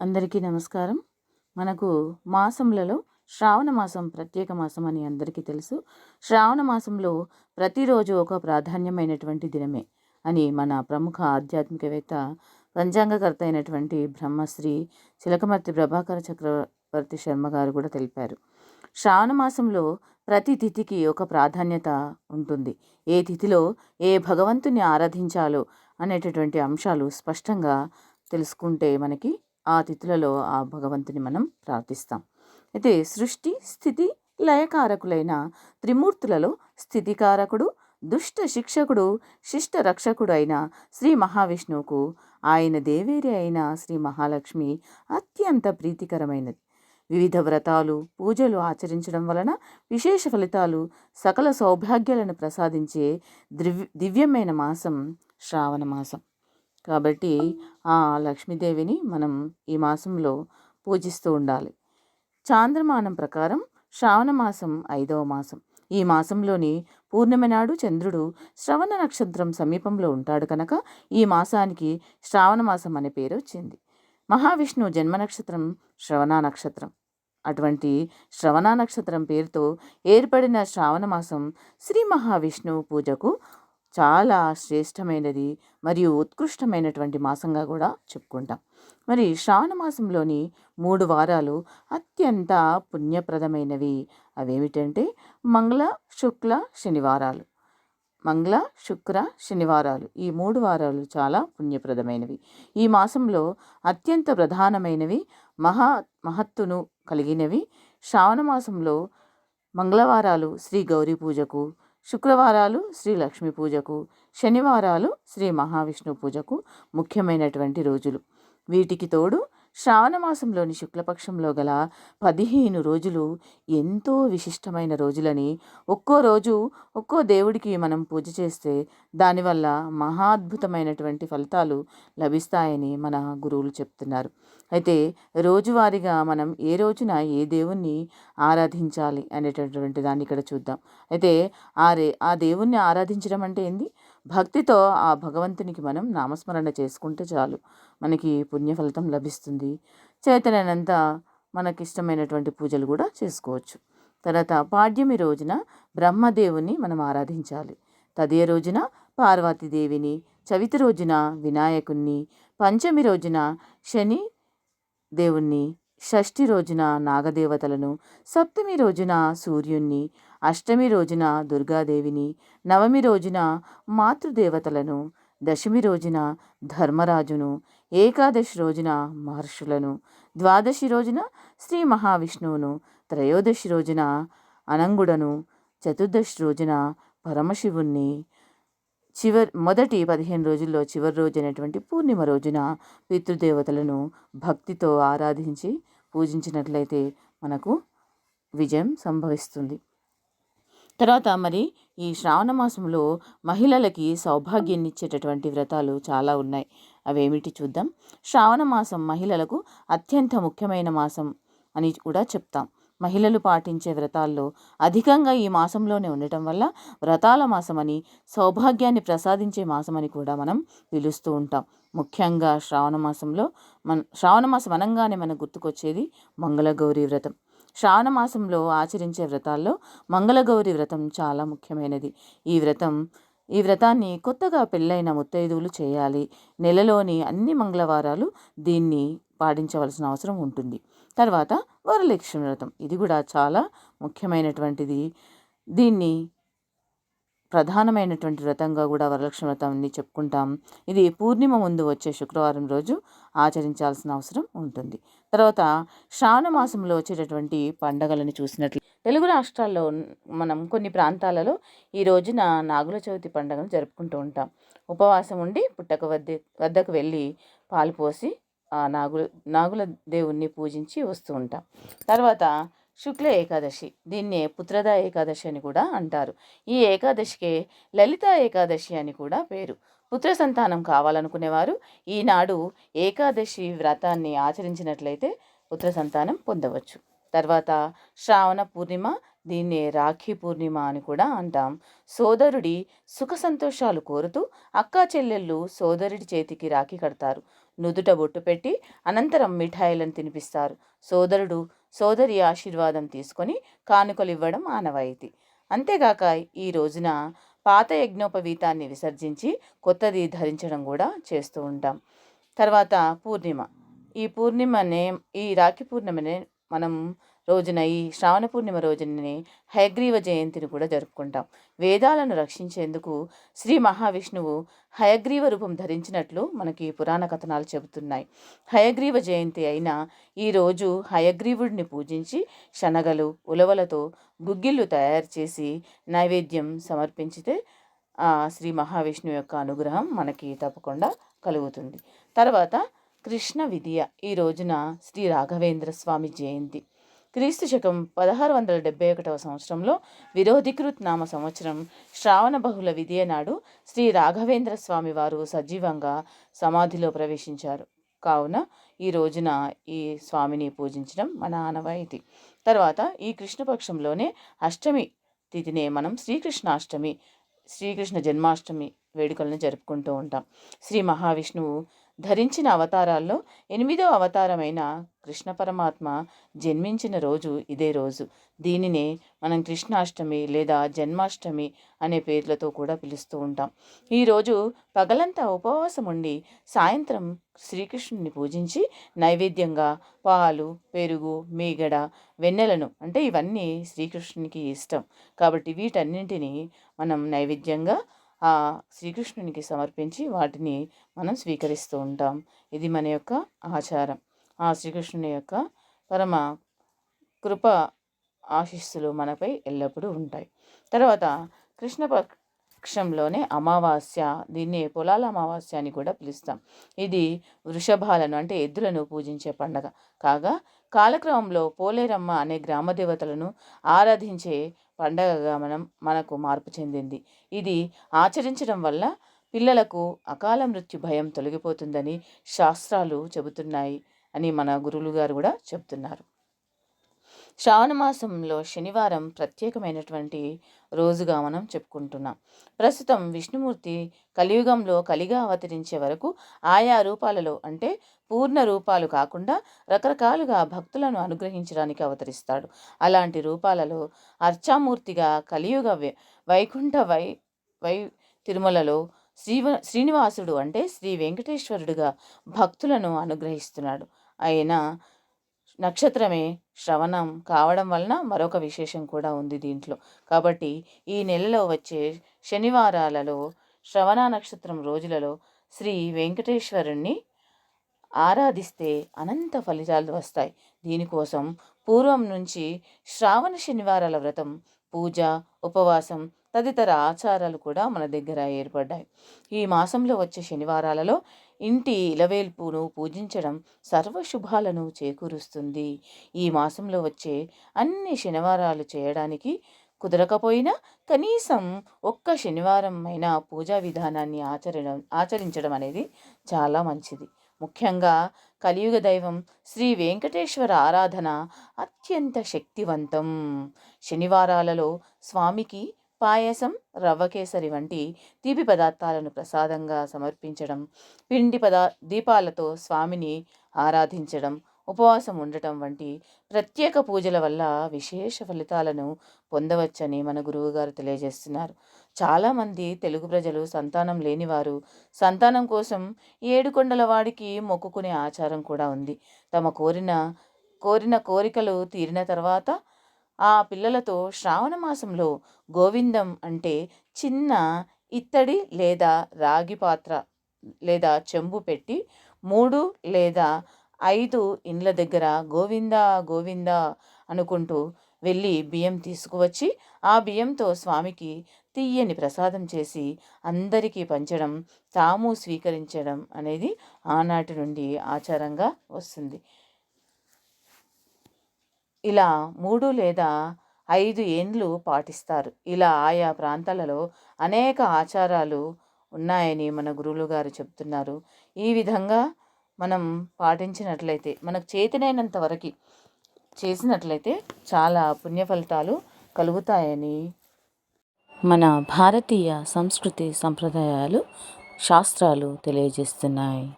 అందరికీ నమస్కారం. మనకు మాసములలో శ్రావణ మాసం ప్రత్యేక మాసం అని అందరికీ తెలుసు. శ్రావణ మాసంలో ప్రతిరోజు ఒక ప్రాధాన్యమైనటువంటి దినమే అని మన ప్రముఖ ఆధ్యాత్మికవేత్త పంచాంగకర్త అయినటువంటి బ్రహ్మశ్రీ చిలకమర్తి ప్రభాకర చక్రవర్తి శర్మ గారు కూడా తెలిపారు. శ్రావణ మాసంలో ప్రతి తిథికి ఒక ప్రాధాన్యత ఉంటుంది. ఏ తిథిలో ఏ భగవంతుని ఆరాధించాలో అనేటటువంటి అంశాలు స్పష్టంగా తెలుసుకుంటే మనకి ఆ తిథులలో ఆ భగవంతుని మనం ప్రార్థిస్తాం. అయితే సృష్టి స్థితి లయకారకులైన త్రిమూర్తులలో స్థితికారకుడు దుష్ట శిక్షకుడు శిష్ట రక్షకుడు అయిన శ్రీ మహావిష్ణువుకు ఆయన దేవేరి అయిన శ్రీ మహాలక్ష్మి అత్యంత ప్రీతికరమైనది. వివిధ వ్రతాలు పూజలు ఆచరించడం వలన విశేష ఫలితాలు సకల సౌభాగ్యాలను ప్రసాదించే దివ్య దివ్యమైన మాసం శ్రావణ మాసం. కాబట్టి ఆ లక్ష్మీదేవిని మనం ఈ మాసంలో పూజిస్తూ ఉండాలి. చాంద్రమానం ప్రకారం శ్రావణ మాసం ఐదవ మాసం. ఈ మాసంలోని పూర్ణిమ నాడు చంద్రుడు శ్రవణ నక్షత్రం సమీపంలో ఉంటాడు కనుక ఈ మాసానికి శ్రావణ మాసం అనే పేరు వచ్చింది. మహావిష్ణువు జన్మ నక్షత్రం శ్రవణ నక్షత్రం. అటువంటి శ్రవణ నక్షత్రం పేరుతో ఏర్పడిన శ్రావణ మాసం శ్రీ మహావిష్ణువు పూజకు చాలా శ్రేష్టమైనది మరియు ఉత్కృష్టమైనటువంటి మాసంగా కూడా చెప్పుకుంటాం. మరి శ్రావణ మాసంలోని మూడు వారాలు అత్యంత పుణ్యప్రదమైనవి. అవేమిటంటే మంగళ శుక్ల శనివారాలు. మంగళ శుక్ర శనివారాలు ఈ మూడు వారాలు చాలా పుణ్యప్రదమైనవి. ఈ మాసంలో అత్యంత ప్రధానమైనవి మహా మహత్తును కలిగినవి. శ్రావణ మాసంలో మంగళవారాలు శ్రీ గౌరీ పూజకు శుక్రవారాలు శ్రీ లక్ష్మీ పూజకు శనివారాలు శ్రీ మహావిష్ణు పూజకు ముఖ్యమైనటువంటి రోజులు. వీటికి తోడు శ్రావణమాసంలోని శుక్లపక్షంలో గల పదిహేను రోజులు ఎంతో విశిష్టమైన రోజులని ఒక్కో రోజు ఒక్కో దేవుడికి మనం పూజ చేస్తే దానివల్ల మహాద్భుతమైనటువంటి ఫలితాలు లభిస్తాయని మన గురువులు చెప్తున్నారు. అయితే రోజువారీగా మనం ఏ రోజున ఏ దేవుణ్ణి ఆరాధించాలి అనేటటువంటి దాన్ని ఇక్కడ చూద్దాం. అయితే ఆ రే ఆ దేవుణ్ణి ఆరాధించడం అంటే ఏంది? భక్తితో ఆ భగవంతునికి మనం నామస్మరణ చేసుకుంటే చాలు. మనకి పుణ్యఫలితం లభిస్తుంది. చేతనైనంత మనకిష్టమైనటువంటి పూజలు కూడా చేసుకోవచ్చు. తర్వాత పాడ్యమి రోజున బ్రహ్మదేవుని మనం ఆరాధించాలి. తదే రోజున పార్వతీదేవిని చవితి రోజున వినాయకుణ్ణి పంచమి రోజున శని దేవుణ్ణి షష్ఠి రోజున నాగదేవతలను సప్తమి రోజున సూర్యుణ్ణి అష్టమి రోజున దుర్గాదేవిని నవమి రోజున మాతృదేవతలను దశమి రోజున ధర్మరాజును ఏకాదశి రోజున మహర్షులను ద్వాదశి రోజున శ్రీ మహావిష్ణువును త్రయోదశి రోజున అనంగుడను చతుర్దశి రోజున పరమశివుణ్ణి చివరి మొదటి పదిహేను రోజుల్లో చివరి రోజు అయినటువంటి పూర్ణిమ రోజున పితృదేవతలను భక్తితో ఆరాధించి పూజించినట్లయితే మనకు విజయం సంభవిస్తుంది. తర్వాత మరి ఈ శ్రావణ మాసంలో మహిళలకి సౌభాగ్యాన్ని ఇచ్చేటటువంటి వ్రతాలు చాలా ఉన్నాయి. అవేమిటి చూద్దాం. శ్రావణ మాసం మహిళలకు అత్యంత ముఖ్యమైన మాసం అని కూడా చెప్తాం. మహిళలు పాటించే వ్రతాల్లో అధికంగా ఈ మాసంలోనే ఉండటం వల్ల వ్రతాల మాసమని సౌభాగ్యాన్ని ప్రసాదించే మాసమని కూడా మనం పిలుస్తూ ఉంటాం. ముఖ్యంగా శ్రావణ మాసంలో మన శ్రావణ మాసం అనగానే మనకు గుర్తుకొచ్చేది మంగళగౌరీ వ్రతం. శ్రావణ మాసంలో ఆచరించే వ్రతాల్లో మంగళగౌరి వ్రతం చాలా ముఖ్యమైనది. ఈ వ్రతం ఈ వ్రతాన్ని కొత్తగా పెళ్ళైన ముత్తైదువులు చేయాలి. నెలలోని అన్ని మంగళవారాలు దీన్ని పాటించవలసిన అవసరం ఉంటుంది. తర్వాత వరలక్ష్మి వ్రతం. ఇది కూడా చాలా ముఖ్యమైనటువంటిది. దీన్ని ప్రధానమైనటువంటి వ్రతంగా కూడా వరలక్ష్మి వ్రతాన్ని చెప్పుకుంటాం. ఇది పూర్ణిమ ముందు వచ్చే శుక్రవారం రోజు ఆచరించాల్సిన అవసరం ఉంటుంది. తర్వాత శ్రావణ మాసంలో వచ్చేటటువంటి పండగలను చూసినట్లు తెలుగు రాష్ట్రాల్లో మనం కొన్ని ప్రాంతాలలో ఈ రోజున నాగుల చవితి పండుగను జరుపుకుంటూ ఉంటాం. ఉపవాసం ఉండి పుట్టక వద్ద వద్దకు వెళ్ళి పాలు పోసి నాగుల నాగుల దేవుణ్ణి పూజించి వస్తూ ఉంటాం. తర్వాత శుక్ల ఏకాదశి దీన్నే పుత్రద ఏకాదశి అని కూడా అంటారు. ఈ ఏకాదశికే లలిత ఏకాదశి అని కూడా పేరు. పుత్ర సంతానం కావాలనుకునేవారు. ఈనాడు ఏకాదశి వ్రతాన్ని ఆచరించినట్లయితే పుత్ర సంతానం పొందవచ్చు. తర్వాత శ్రావణ పూర్ణిమ దీన్నే రాఖీ పూర్ణిమ అని కూడా అంటాం. సోదరుడి సుఖ సంతోషాలు కోరుతూ అక్కా చెల్లెళ్ళు సోదరుడి చేతికి రాఖీ కడతారు. నుదుట బొట్టు పెట్టి అనంతరం మిఠాయిలను తినిపిస్తారు. సోదరుడు సోదరి ఆశీర్వాదం తీసుకొని కానుకలు ఇవ్వడం ఆనవాయితీ. అంతేగాక ఈ రోజున పాత యజ్ఞోపవీతాన్ని విసర్జించి కొత్తది ధరించడం కూడా చేస్తూ ఉంటాం. తర్వాత పూర్ణిమ. ఈ పూర్ణిమనే ఈ రాఖీ పూర్ణిమనే మనం రోజున ఈ శ్రావణ పూర్ణిమ రోజుననే హయగ్రీవ జయంతిని కూడా జరుపుకుంటాం. వేదాలను రక్షించేందుకు శ్రీ మహావిష్ణువు హయగ్రీవ రూపం ధరించినట్లు మనకి పురాణ కథనాలు చెబుతున్నాయి. హయగ్రీవ జయంతి అయిన ఈరోజు హయగ్రీవుడిని పూజించి శనగలు ఉలవలతో గుగ్గిళ్ళు తయారు చేసి నైవేద్యం సమర్పించితే శ్రీ మహావిష్ణువు యొక్క అనుగ్రహం మనకి తప్పకుండా కలుగుతుంది. తర్వాత కృష్ణ విద్య ఈ రోజున శ్రీ రాఘవేంద్ర స్వామి జయంతి. క్రీస్తు శకం పదహారు వందల డెబ్బై ఒకటవ సంవత్సరంలో విరోధికృత్ నామ సంవత్సరం శ్రావణ బహుళ విధియ నాడు శ్రీ రాఘవేంద్ర స్వామి వారు సజీవంగా సమాధిలో ప్రవేశించారు. కావున ఈ రోజున ఈ స్వామిని పూజించడం మన ఆనవాయితీ. తర్వాత ఈ కృష్ణపక్షంలోనే అష్టమి తిథినే మనం శ్రీకృష్ణాష్టమి శ్రీకృష్ణ జన్మాష్టమి వేడుకలను జరుపుకుంటూ ఉంటాం. శ్రీ మహావిష్ణువు ధరించిన అవతారాల్లో ఎనిమిదో అవతారమైన కృష్ణ పరమాత్మ జన్మించిన రోజు ఇదే రోజు. దీనినే మనం కృష్ణాష్టమి లేదా జన్మాష్టమి అనే పేర్లతో కూడా పిలుస్తూ ఉంటాం. ఈరోజు పగలంతా ఉపవాసం ఉండి సాయంత్రం శ్రీకృష్ణుని పూజించి నైవేద్యంగా పాలు పెరుగు మీగడ వెన్నెలను అంటే ఇవన్నీ శ్రీకృష్ణునికి ఇష్టం. కాబట్టి వీటన్నింటినీ మనం నైవేద్యంగా ఆ శ్రీకృష్ణునికి సమర్పించి వాటిని మనం స్వీకరిస్తూ ఉంటాం. ఇది మన యొక్క ఆచారం. ఆ శ్రీకృష్ణుని యొక్క పరమ కృప ఆశిస్సులు మనపై ఎల్లప్పుడూ ఉంటాయి. తర్వాత కృష్ణ పక్షంలోనే అమావాస్య దీన్ని పొలాల అమావాస్య అని కూడా పిలుస్తాం. ఇది వృషభాలను అంటే ఎద్దులను పూజించే పండగ. కాగా కాలక్రమంలో పోలేరమ్మ అనే గ్రామ దేవతలను ఆరాధించే పండగగా మనం మనకు మార్పు చెందింది. ఇది ఆచరించడం వల్ల పిల్లలకు అకాల మృత్యు భయం తొలగిపోతుందని శాస్త్రాలు చెబుతున్నాయి అని మన గురువులు గారు కూడా చెబుతున్నారు. శ్రావణ మాసంలో శనివారం ప్రత్యేకమైనటువంటి రోజుగా మనం చెప్పుకుంటున్నాం. ప్రస్తుతం విష్ణుమూర్తి కలియుగంలో కలిగా అవతరించే వరకు ఆయా రూపాలలో అంటే పూర్ణ రూపాలు కాకుండా రకరకాలుగా భక్తులను అనుగ్రహించడానికి అవతరిస్తాడు. అలాంటి రూపాలలో అర్చామూర్తిగా కలియుగ వైకుంఠ వై వై తిరుమలలో శ్రీవ శ్రీనివాసుడు అంటే శ్రీ వెంకటేశ్వరుడుగా భక్తులను అనుగ్రహిస్తున్నాడు. ఆయన నక్షత్రమే శ్రవణం కావడం వలన మరొక విశేషం కూడా ఉంది దీంట్లో. కాబట్టి ఈ నెలలో వచ్చే శనివారాలలో శ్రవణ నక్షత్రం రోజులలో శ్రీ వెంకటేశ్వరుణ్ణి ఆరాధిస్తే అనంత ఫలితాలు వస్తాయి. దీనికోసం పూర్వం నుంచి శ్రావణ శనివారాల వ్రతం పూజ ఉపవాసం తదితర ఆచారాలు కూడా మన దగ్గర ఏర్పడ్డాయి. ఈ మాసంలో వచ్చే శనివారాలలో ఇంటి ఇలవేల్పును పూజించడం సర్వశుభాలను చేకూరుస్తుంది. ఈ మాసంలో వచ్చే అన్ని శనివారాలు చేయడానికి కుదరకపోయినా కనీసం ఒక్క శనివారం అయినా పూజా విధానాన్ని ఆచరణ ఆచరించడం అనేది చాలా మంచిది. ముఖ్యంగా కలియుగ దైవం శ్రీ వెంకటేశ్వర ఆరాధన అత్యంత శక్తివంతం. శనివారాలలో స్వామికి పాయసం రవ్వ కేసరి వంటి తీపి పదార్థాలను ప్రసాదంగా సమర్పించడం పిండి పదా దీపాలతో స్వామిని ఆరాధించడం ఉపవాసం ఉండటం వంటి ప్రత్యేక పూజల వల్ల విశేష ఫలితాలను పొందవచ్చని మన గురువుగారు తెలియజేస్తున్నారు. చాలామంది తెలుగు ప్రజలు సంతానం లేనివారు. సంతానం కోసం ఏడుకొండల వాడికి మొక్కుకునే ఆచారం కూడా ఉంది. తమ కోరిన కోరిన కోరికలు తీరిన తర్వాత ఆ పిల్లలతో శ్రావణ మాసంలో గోవిందం అంటే చిన్న ఇత్తడి లేదా రాగి పాత్ర లేదా చెంబు పెట్టి మూడు లేదా ఐదు ఇండ్ల దగ్గర గోవింద గోవింద అనుకుంటూ వెళ్ళి బియ్యం తీసుకువచ్చి ఆ బియ్యంతో స్వామికి తీయని ప్రసాదం చేసి అందరికీ పంచడం తాము స్వీకరించడం అనేది ఆనాటి నుండి ఆచారంగా వస్తుంది. ఇలా మూడు లేదా ఐదు ఏండ్లు పాటిస్తారు. ఇలా ఆయా ప్రాంతాలలో అనేక ఆచారాలు ఉన్నాయని మన గురువులు గారు చెప్తున్నారు. ఈ విధంగా మనం పాటించినట్లయితే మనకు చేతినైనంత వరకు చేసినట్లయితే చాలా పుణ్య ఫలితాలు కలుగుతాయని మన భారతీయ సంస్కృతి సంప్రదాయాలు శాస్త్రాలు తెలియజేస్తున్నాయి.